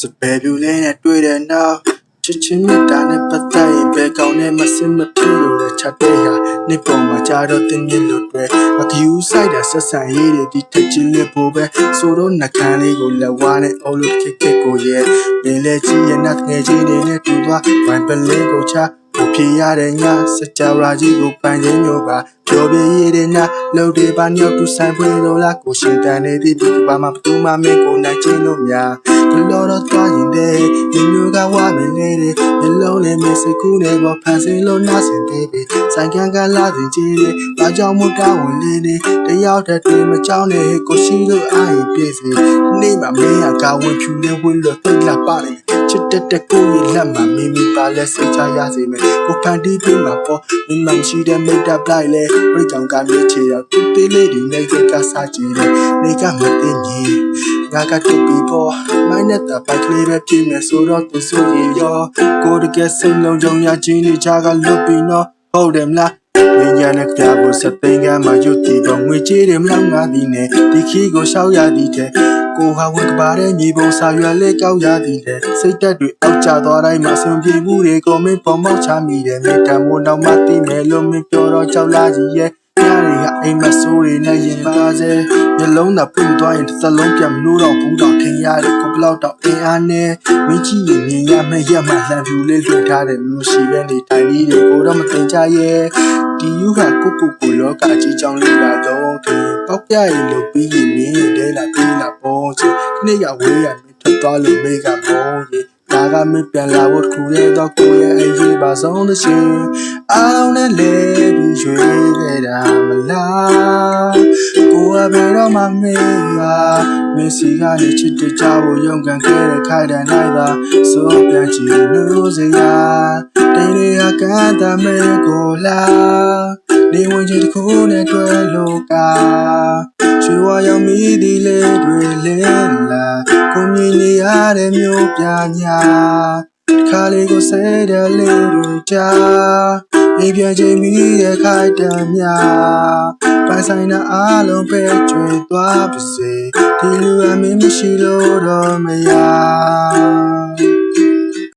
စပယ်ပြူလေးနဲ့တွေ့တဲ့နောက်ချစ်ချင်းမြတ်တာနဲ့ပတ်သက်ရင်ဘယ်ကောင်နဲ့မစင်မဖြစ်လို့လဲချက်တဲ့ဟာနေပုံမှာကြာတော့တင်းမြင့်လို့တွေ့အကျူဆိုင်တာဆက်ဆံရေးတွေဒီထက်ချင်းလေးပိုပဲဆိုတော့နှကန်းလေးကိုလက်ဝါးနဲ့အုပ်လို့ခက်ခက်ကိုရဲ့ပင်လေကြီးရဲ့နတ်ငယ်ချင်းတွေနဲ့တူသွားဝိုင်ပလေးကိုချ ကိုဖြေရတဲ့ညစကြဝဠာကြီးကိုပန်းချင်းမျိုးပါပြောပြရတဲ့ညလှုပ်တွေပါညောက်သူဆိုင်ဖွင့်လို့လားကိုရှင်တန်နေသည့်ဒီပါမှာဘသူမှမင်းကိုနိုင်ချင်းလို့များဘလောတော့သွားရင်တဲ့ဒီမျိုးကဝမင်းလေးတွေမျက်လုံးနဲ့မစိတ်ကူးနဲ့ပေါ်ဖန်ဆင်းလို့နားစင်သေးပြီဆိုင်ကန်းကလာစဉ်ကြီးတွေဘာကြောင့်မတောင်းဝင်လေးနေတယောက်တည်းတွေ့မကြောင်းနဲ့ကိုရှိလို့အားရင်ပြည့်စေဒီနေ့မှမင်းကကာဝင်ဖြူနေဝင်လို့တိတ်လာပါလိမ့်ချ စ်တဲ့တဲ့ကိုကြီးလက်မှာမိမိပါလဲစိတ်ချရစေမယ်ကိုဖန်တီးပေးမှာပေါ့မိမရှိတဲ့မိတ်တပ်လိုက်လဲပြကြောင်ကမြေချေတော့တူတေးလေးဒီနေကကစားကြည့်တယ်နေကမသိငီငါကတူပြီးပေါ်မိုင်းနဲ့တပိုက်ကလေးပဲပြည့်မယ်ဆိုတော့သူဆိုရရောကိုတကယ်စိတ်လုံးကြုံရချင်းနေချာကလွတ်ပြီးနော်ဟုတ်တယ်မလား မင်းညာနဲ့ပြဖို့စပိန်ကမှရွတ်တည်တော့ငွေကြေးတွေမလောက်ငါသည်နဲ့ဒီခီကိုရှောက်ရသည်တဲ့ကိုဟာဝက်ကပါတဲ့မြေပုံစာရွက်လေးကောက်ရသည်တဲ့စိတ်တက်တွေအောက်ကျသွားတိုင်းမှာအဆင်ပြေမှုတွေကိုမင်းပေါ်မောက်ချမိတယ်မင်းတမိုးတော့မသိမယ်လို့မင်းပြောတော့ကြောက်လာကြီးရဲ့ညတွေကအိမ်မဆိုးတွေနဲ့ရင်ပါစေမျိုးလုံးသာပွင့်သွားရင်တစ်စလုံးပြတ်မလို့တော့ဘူးတော့ထင်ရတယ်ကိုဘလောက်တော့အင်အားနဲ့မင်းကြီးရင်မြင်ရမယ့်ရက်မှလှန်ပြူလေးလွှတ်ထားတယ်မျိုးရှိပဲနေတိုင်းလေးတွေကိုတော့မတင်ကြရဲ့ ဒီယူဟာကိုကိုကိုလောကကြီးကြောင်းလေးလာတော့တယ်ပေါက်ပြရင်လို့ပြီးရင်မင်းတဲ့လာပြီးလာပေါ်ချင်ခဏရဝေးရမင်းထွက်သွားလို့မေးကမောရေဒါကမင်းပြန်လာဖို့ခူရဲတော့ကိုရဲ့အရေးပါဆုံးသရှင်အားလုံးနဲ့လဲပြီးရွှေခဲ့တာမလားကိုကဘယ်တော့မှမေးပါမင်းစီကနေချစ်တဲ့ကြဖို့ရုံကန်ခဲ့တဲ့ခိုင်တန်လိုက်ပါစိုးပြန်ချင်လို့စရာတင်းရ ကန်းတမဲကိုလားနေဝင်ချင်တစ်ခုနဲ့တွေ့လို့ကရွှေဝါရောင်မိသည်လေတွေလင်းလာကိုမြင်နေရတဲ့မျိုးပြညာခါလေးကိုဆဲတဲ့လေးတွေကြာအိမ်ပြန်ချိန်မိတဲ့ခိုင်တန်များပိုင်ဆိုင်တဲ့အားလုံးပဲကျွေသွားပါစေဒီလူအမင်းမရှိလို့တော့မရ